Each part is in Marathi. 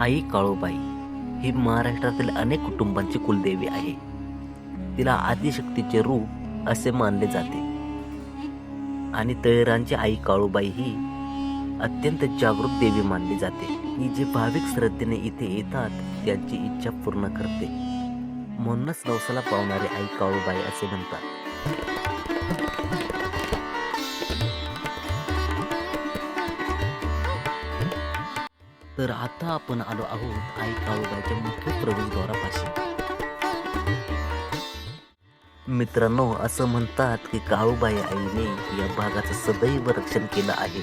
आई काळूबाई ही महाराष्ट्रातील अनेक कुटुंबांची कुलदेवी आहे. तिला आदिशक्तीचे रूप असे मानले जाते. आणि तळेरांची आई काळूबाई ही अत्यंत जागरूक देवी मानली जाते. ही जे भाविक श्रद्धेने इथे येतात त्यांची इच्छा पूर्ण करते. म्हणूनच नवसाला पावणारी आई काळूबाई असे म्हणतात. तर आता आपण आलो आहोत आई काळूबाईच्या मुख्य प्रवेशद्वारापाशी. मित्रांनो असं म्हणतात की काळूबाई आईने या भागाचं सदैव रक्षण केलं आहे.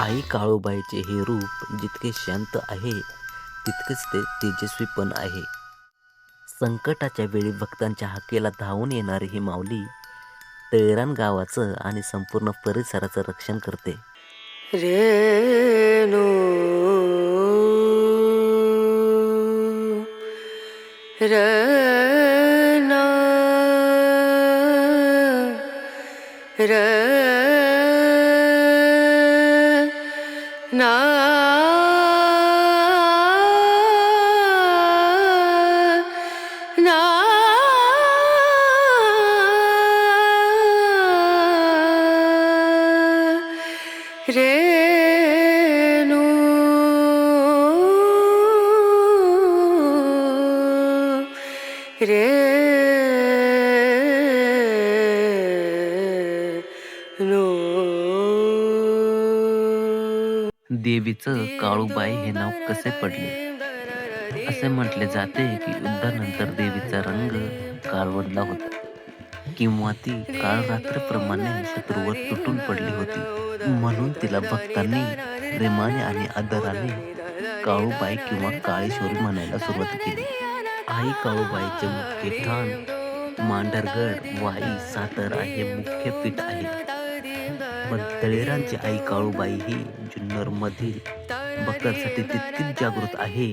आई काळूबाईचे हे रूप जितके शांत आहे तितकेच ते तेजस्वी पण आहे. संकटाच्या वेळी भक्तांच्या हाकेला धावून येणारी ही माऊली तळेरान गावाचं आणि संपूर्ण परिसराचं रक्षण करते. रेणू रना रना ना रेणू देवीचं काळूबाई हे नाव कसे पडले? असे म्हटले जाते की युद्धानंतर देवीचा रंग काळवडला होता. किंवा ती काळ रात्रीप्रमाणे शत्रूवर तुटून पडली होती. म्हणून तिला भक्तांनी प्रेमाने आणि आदराने काळूबाई किंवा काळेश्वरी म्हणायला सुरुवात केली. आई काळूबाईचे मुख्य ठाण मांढरगड वाई सातारा हे मुख्य पीठ आहे पण तळेरांची आई काळूबाई ही जुन्नर मधील भक्तांसाठी तितकीच जागृत आहे.